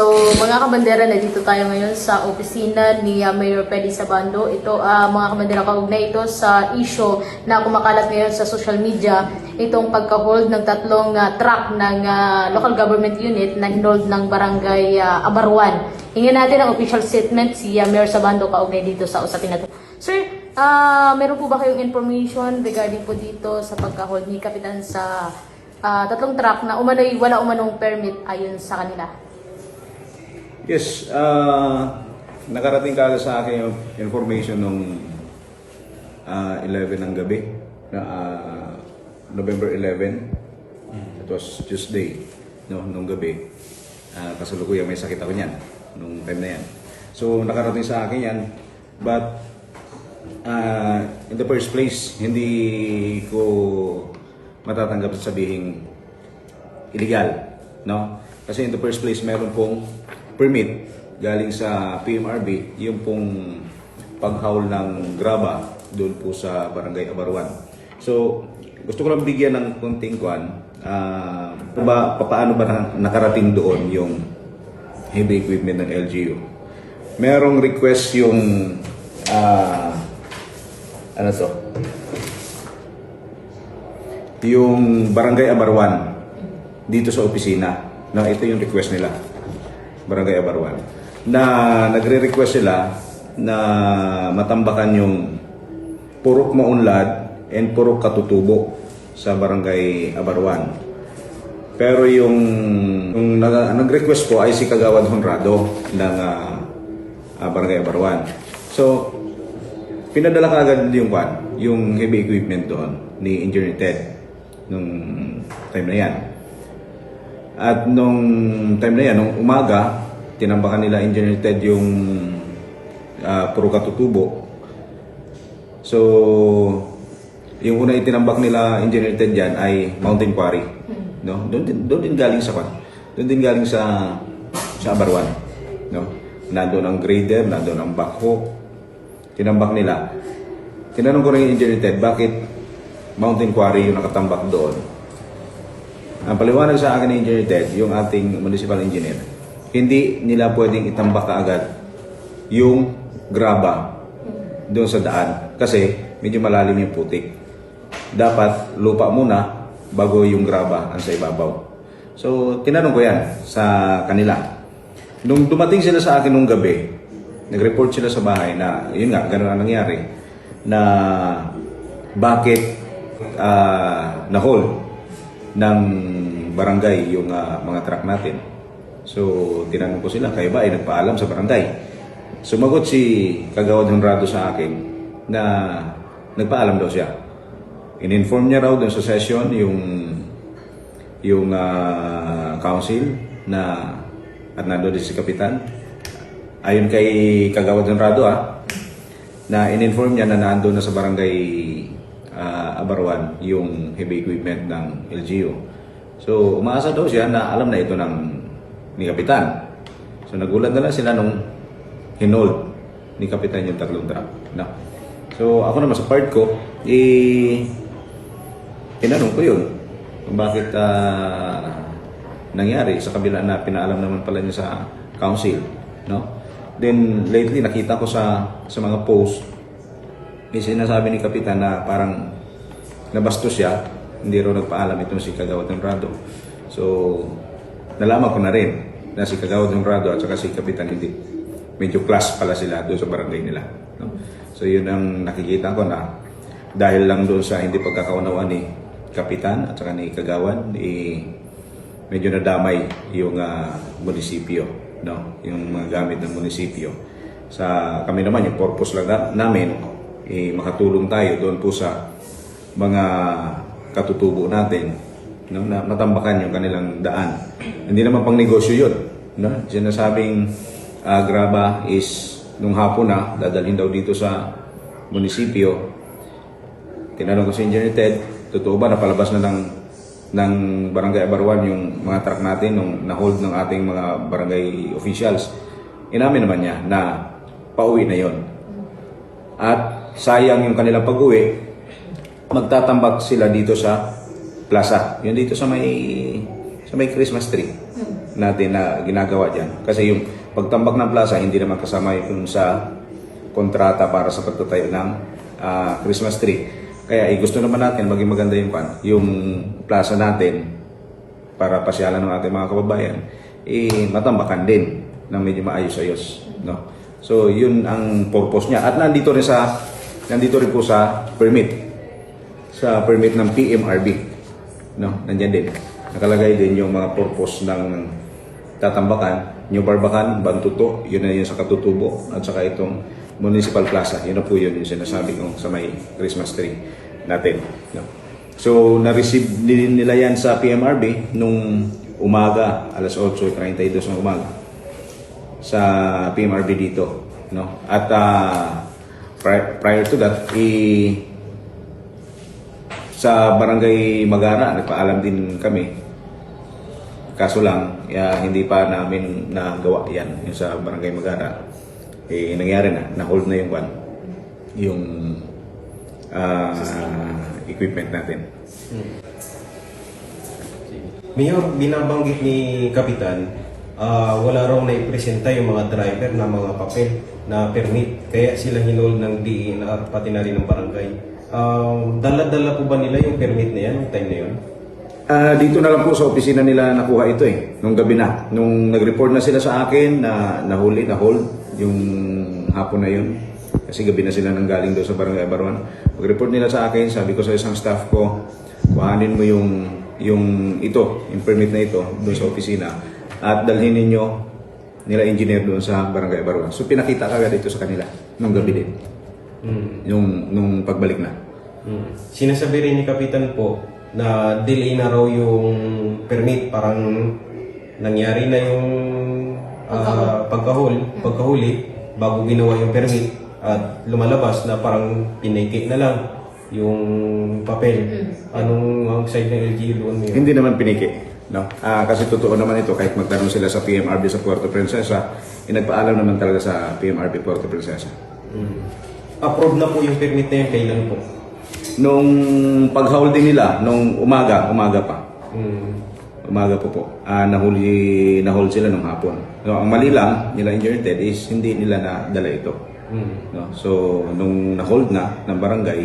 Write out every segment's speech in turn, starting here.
So, mga kabandera, nandito tayo ngayon sa opisina ni uh, Mayor Pedi Sabando. Ito, ah, mga kabandera, kaugnay ito sa issue na kumakalat ngayon sa social media. Itong pagka-hold ng tatlong ah, truck ng ah, local government unit na hinold ng barangay ah, Abarwan. Hingin natin ang official statement si ah, Mayor Sabando kaugnay dito sa usapin na ito. Sir, ah, meron po ba kayong information regarding po dito sa pagka-hold ni Kapitan sa ah, tatlong truck na umano'y wala umanong permit ayon sa kanila? Yes, ah nakarating ka sa akin yung information nung ah, 11 ng gabi, na ah, November 11. It was Tuesday, no, nung gabi. Uh, kasalukuyan may sakit ako niyan, nung time na yan. So, nakarating sa akin yan, but ah, in the first place, hindi ko matatanggap sa sabihing illegal, no? Kasi in the first place, meron pong permit galing sa PMRB, yung pong paghaul ng graba doon po sa Barangay Abaruan. So, gusto ko lang bigyan ng konting kwan, ah, pa, paano ba na- nakarating doon yung heavy equipment ng LGU. Merong request yung ah, ano to? Yung Barangay Abarwan dito sa opisina. Na ito yung request nila. Barangay Abarwan. Na nagre-request sila na matambakan yung purok maunlad and purok katutubo sa Barangay Abarwan. Pero yung, yung nag- nag-request po ay si Kagawad Honrado ng ah, Barangay Abarwan. So, pinadala ka agad yung kwan, yung heavy equipment doon ni Engineer Ted nung time na yan. At nung time na yan, nung umaga, tinambakan nila Engineer Ted yung uh, puro katutubo. So, yung una itinambak nila Engineer Ted dyan ay Mountain Quarry. No? Doon din, doon din galing sa. Doon din galing sa sa Abarwan. No? Nandoon ang grader, nandoon ang backhoe. Tinambak nila. Tinanong ko rin yung Engineer Ted, bakit Mountain Quarry yung nakatambak doon? Ang paliwanag sa akin ni Engineer Ted, yung ating municipal engineer, hindi nila pwedeng itambak kaagad yung graba doon sa daan kasi medyo malalim yung putik. Dapat lupa muna bago yung graba ang sa ibabaw. So, tinanong ko yan sa kanila. Nung dumating sila sa akin nung gabi, nag-report sila sa bahay na, yun nga, ganun ang nangyari, na bakit ah, na-hold ng barangay yung ah, mga truck natin. So, tinanong ko sila, kayo ba ay nagpaalam sa barangay? Sumagot si Kagawad Honrado sa akin na nagpaalam daw siya. In-inform niya raw doon sa session yung yung ah, council na at nandoon si Kapitan. Ayon kay Kagawad Honrado ah, na in-inform niya na nandoon na sa barangay ah, Abarwan yung heavy equipment ng LGU. So, umaasa daw siya na alam na ito ng ni Kapitan. So, nagulat na lang sila nung hinold ni Kapitan yung tatlong truck. No? So, ako naman sa part ko, eh, tinanong ko yun kung bakit ah, nangyari sa kabila na pinaalam naman pala niya sa council. No? Then, lately, nakita ko sa, sa mga post, may sinasabi ni Kapitan na parang nabastos siya, hindi raw nagpaalam itong si Kagawad ng Rado. So, nalaman ko na rin na si Kagawad ng Rado at saka si Kapitan hindi. Medyo class pala sila doon sa barangay nila. No? So, yun ang nakikita ko na dahil lang doon sa hindi pagkakaunawaan ni Kapitan at saka ni Kagawad, eh, medyo nadamay yung ah, munisipyo, no? Yung mga gamit ng munisipyo. Sa kami naman yung purpose lang na- namin eh, makatulong tayo doon po sa mga katutubo natin no na matambakan yung kanilang daan. Hindi naman pang negosyo 'yun, no? Sinasabing ah, graba is nung hapon na dadalhin daw dito sa munisipyo. Tinanong ko si Engineer Ted, totoo ba napalabas na ng ng Barangay Abarwan yung mga truck natin nung na-hold ng ating mga barangay officials. Inamin naman niya na pauwi na yon. At sayang yung kanilang pag-uwi, magtatambak sila dito sa plaza. Yun dito sa may sa may Christmas tree. natin na ginagawa dyan. Kasi yung pagtambak ng plaza, hindi naman kasama yun sa kontrata para sa pagtatayo ng ah, Christmas tree. Kaya eh, gusto naman natin maging maganda yung, pan, yung plaza natin para pasyalan ng ating mga kababayan, eh, matambakan din ng medyo maayos-ayos. No? So, yun ang purpose niya. At nandito rin sa nandito rin po sa permit. Sa permit ng PMRB. No? Nandiyan din. Nakalagay din yung mga purpose ng tatambakan, New Barbacan, Bantuto, yun na yun sa Katutubo, at saka itong Municipal Plaza. Yun na po yun yung sinasabi ko sa may Christmas tree natin. No? So, na-receive din nila yan sa PMRB nung umaga, alas 8.32 ng umaga sa PMRB dito. No? At ah, pri- prior to that, i- sa Barangay Magara, nagpaalam din kami. Kaso lang, ya, hindi pa namin nagawa yan yung sa Barangay Magara. Eh, nangyari na, na-hold na yung one, yung ah, equipment natin. Mayor, binabanggit ni Kapitan, ah, wala raw na ipresenta yung mga driver na mga papel na permit. Kaya sila hinol ng DENR pati na rin ng barangay. Um, dala-dala po ba nila yung permit na yan, yung time na yun? Ah, dito na lang po sa opisina nila nakuha ito eh, nung gabi na. Nung nag-report na sila sa akin na nahuli, na-hold yung hapon na yun. Kasi gabi na sila nang galing doon sa Barangay Baruan. Pag-report nila sa akin, sabi ko sa isang staff ko, kuhanin mo yung yung ito, yung permit na ito doon sa opisina at dalhin ninyo nila engineer doon sa Barangay Baruan. So pinakita kagad ito sa kanila nung gabi din, Hmm. yung nung pagbalik na. Hmm. Sinasabi rin ni Kapitan po na delay na raw yung permit. Parang nangyari na yung ah, pagkahul, pagkahuli bago ginawa yung permit at lumalabas na parang piniki na lang yung papel. Anong ang side ng LGU doon ngayon? Hindi naman piniki. No? Ah, kasi totoo naman ito, kahit magtanong sila sa PMRB sa Puerto Princesa, eh, nagpaalam naman talaga sa PMRB Puerto Princesa. Hmm. Approve na po yung permit na yun. Kailan po? Nung pag-holding nila, nung umaga, umaga pa, Hmm. umaga po po, ah, nahuli, nahold sila nung hapon. So, ang mali lang nila Engineer Ted is hindi nila nadala ito. Hmm. No? So, nung na-hold na ng barangay,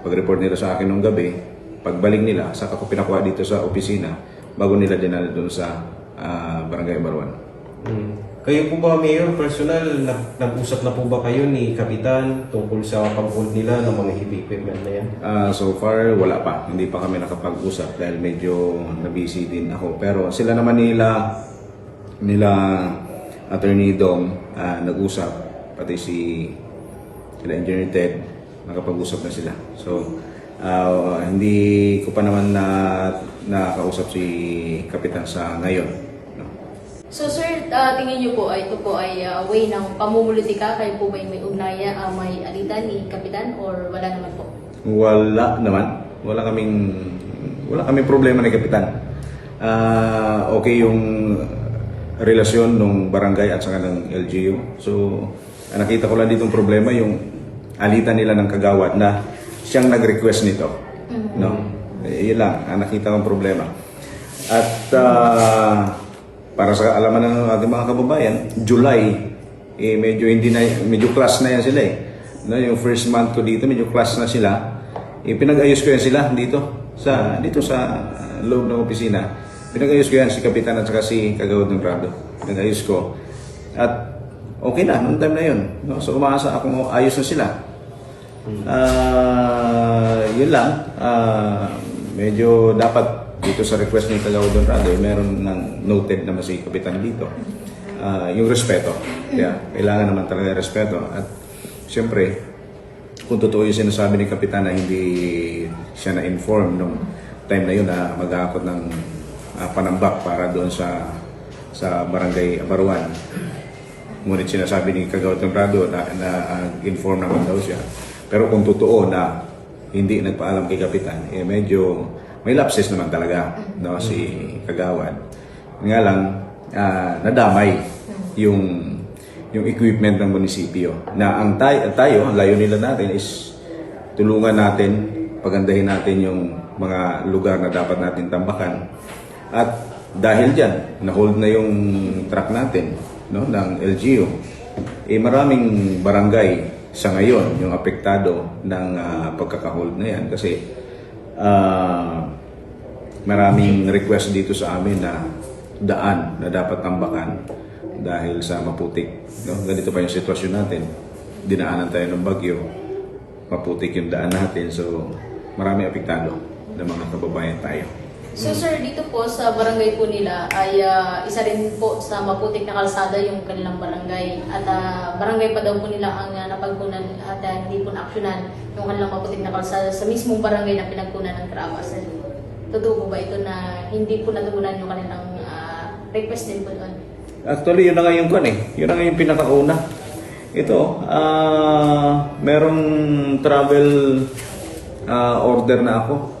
pag-report nila sa akin nung gabi, pagbalik nila, saka ko pinakuha dito sa opisina, bago nila dinala doon sa ah, barangay Baruan. Hmm. Kayo po ba, Mayor, personal, nag- nag-usap na po ba kayo ni Kapitan tungkol sa pag-hold nila ng mga heavy equipment na yan? Ah, so far, wala pa. Hindi pa kami nakapag-usap dahil medyo na-busy din ako. Pero sila naman nila, nila Attorney Dong, ah, nag-usap. Pati si sila Engineer Ted, nakapag-usap na sila. So, ah, hindi ko pa naman na nakausap si Kapitan sa ngayon. No? So sir, ah, tingin niyo po ay ito po ay ah, way ng pamumulitika kayo po ba may ugnaya, ah, may alitan ni Kapitan or wala naman po? Wala naman. Wala kaming wala kaming problema ni kapitan. Ah, okay yung relasyon ng barangay at saka ng LGU. So, nakita ko lang ditong problema yung alitan nila ng kagawad na siyang nag-request nito. No? Eh, yun lang, ang nakita kong problema. At ah, para sa alaman ng ating mga kababayan, July, eh, medyo hindi na, medyo class na yan sila eh. No, yung first month ko dito, medyo class na sila. Eh, pinag-ayos ko yan sila dito sa dito sa uh, loob ng opisina. Pinag-ayos ko yan si Kapitan at saka si Kagawad ng Prado. Pinag-ayos ko. At okay na, noong time na yun. No? So umaasa akong ayos na sila. Ah, yun lang. Ah, medyo dapat dito sa request ni Kagawad ng Prado, eh, meron ng noted naman si Kapitan dito. Ah, yung respeto. Kaya kailangan naman talaga respeto. At siyempre, kung totoo yung sinasabi ni Kapitan na hindi siya na-inform nung time na yun na mag-aakot ng ah, panambak para doon sa sa barangay Abaruan. Ngunit sinasabi ni Kagawad ng Prado na, na ah, inform naman daw siya. Pero kung totoo na hindi nagpaalam kay Kapitan, eh medyo may lapses naman talaga no, si Kagawad. Nga lang, ah, nadamay yung yung equipment ng munisipyo. Na ang tayo, tayo ang layo nila natin is tulungan natin, pagandahin natin yung mga lugar na dapat natin tambakan. At dahil dyan, na-hold na yung truck natin no, ng LGU, eh maraming barangay sa ngayon yung apektado ng ah, pagkakahold na yan kasi ah, maraming request dito sa amin na daan na dapat tambakan dahil sa maputik. No? Ganito pa yung sitwasyon natin. Dinaanan tayo ng bagyo, maputik yung daan natin, so marami apektado ng mga kababayan tayo. So sir, dito po sa barangay po nila ay ah, isa rin po sa maputik na kalsada yung kanilang barangay. At ah, barangay pa daw po nila ang uh, napagkunan at ah, hindi po na-actionan yung kanilang maputik na kalsada sa mismong barangay na pinagkunan ng Kraba. Sir, totoo po ba ito na hindi po natugunan yung kanilang ah, request din po doon? Actually, yun na nga yung kan eh. Yun na nga yung pinakauna. Ito, ah merong travel ah, order na ako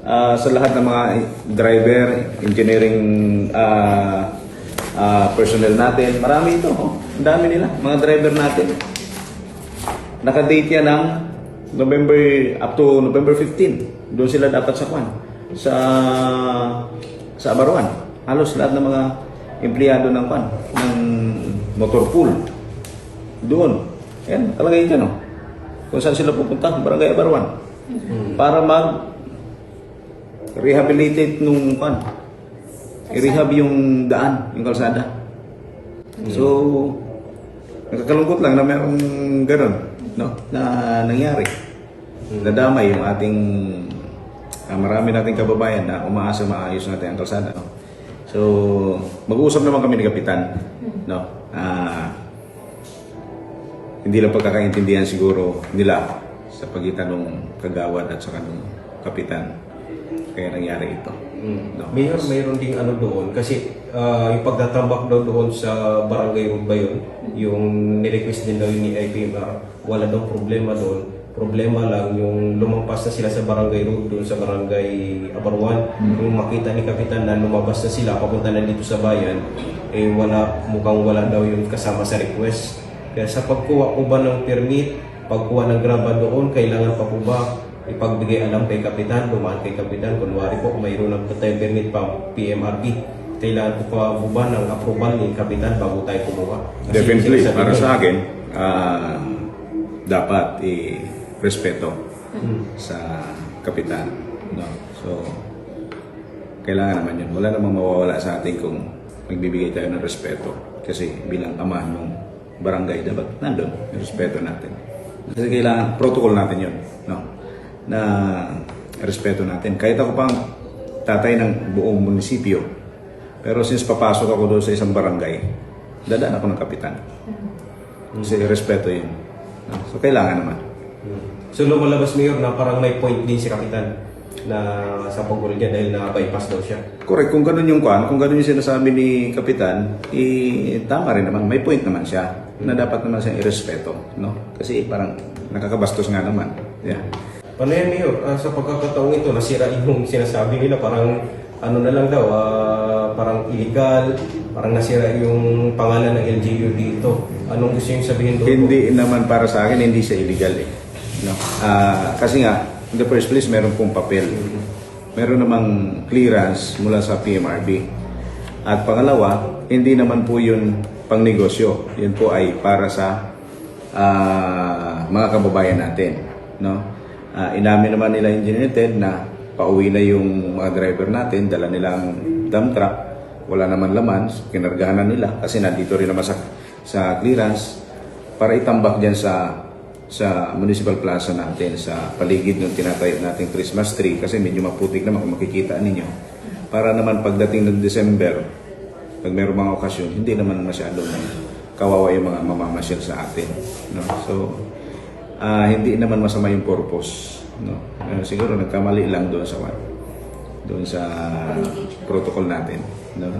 Ah, sa lahat ng mga driver, engineering ah, ah, personnel natin. Marami ito. Oh. Ang dami nila. Mga driver natin. Nakadate yan ng November, up to November 15. Doon sila dapat sa kwan. Sa, sa Abaruan. Halos lahat ng mga empleyado ng kwan. Ng motor pool. Doon. Yan, talagay dyan oh. Kung saan sila pupunta, Barangay Abaruan. Para mag rehabilitate nung kwan. I-rehab yung daan, yung kalsada. So, nakakalungkot lang na mayroong ganun, no? Na nangyari. Nadamay yung ating ah, marami nating kababayan na umaasa maayos natin ang kalsada. No? So, mag-uusap naman kami ni Kapitan, no? Ah, hindi lang pagkakaintindihan siguro nila sa pagitan ng kagawad at saka ng kapitan. Kaya nangyari ito. No? Mayor, mayroon ding ano doon kasi ah, yung pagtatambak daw doon sa barangay ba yun, yung nirequest din daw yun ni IPMR, wala daw problema doon. Problema lang yung lumampas na sila sa barangay road doon sa barangay Abarwan. Yung makita ni Kapitan na lumabas na sila papunta na dito sa bayan, eh wala, mukhang wala daw yung kasama sa request. Kaya sa pagkuha po ba ng permit, pagkuha ng graba doon, kailangan pa po ba ipagbigay alam kay Kapitan, dumaan kay Kapitan, kunwari po mayroon ng tayo permit pa PMRB, kailangan po pa po ba ng approval ni Kapitan bago tayo kumuha? Kasi Definitely, sinasabi para ko, sa akin, ah, dapat i-respeto sa kapitan. No? So, kailangan naman yun. Wala namang mawawala sa atin kung nagbibigay tayo ng respeto. Kasi bilang ama ng barangay, dapat nandun yung respeto natin. Kasi kailangan, protocol natin yun. No? Na respeto natin. Kahit ako pang tatay ng buong munisipyo, pero since papasok ako doon sa isang barangay, dadaan ako ng kapitan. Kasi respeto yun. So, kailangan naman. So lumalabas mayor na parang may point din si Kapitan na sa paggol niya dahil na-bypass daw siya. Correct. Kung ganun yung kwan, kung ganun yung sinasabi ni Kapitan, eh, tama rin naman. May point naman siya na dapat naman siyang irespeto. No? Kasi parang nakakabastos nga naman. Yeah. Paano yan, Mayor? Ah, sa pagkakataong ito, nasira yung sinasabi nila, parang ano na lang daw, ah, parang illegal, parang nasira yung pangalan ng LGU dito. Anong gusto yung sabihin doon? Hindi naman para sa akin, hindi siya illegal eh. No? Ah, kasi nga, in the first place, meron pong papel. Meron namang clearance mula sa PMRB. At pangalawa, hindi naman po yun pang negosyo. Yun po ay para sa ah, mga kababayan natin. No? Ah, inamin naman nila Engineer Ted na pauwi na yung mga driver natin, dala nilang dump truck, wala naman laman, so kinargahan na nila kasi nandito rin naman sa, sa clearance para itambak dyan sa sa municipal plaza natin sa paligid ng tinatayo nating Christmas tree. Kasi medyo maputik naman kung makikita ninyo. Para naman pagdating ng December pag mayroong mga okasyon hindi naman masyadong kawawa yung mga mamamasyal sa atin no? So ah, hindi naman masama yung purpose no? Ah, siguro nagkamali lang doon sa doon sa protocol natin no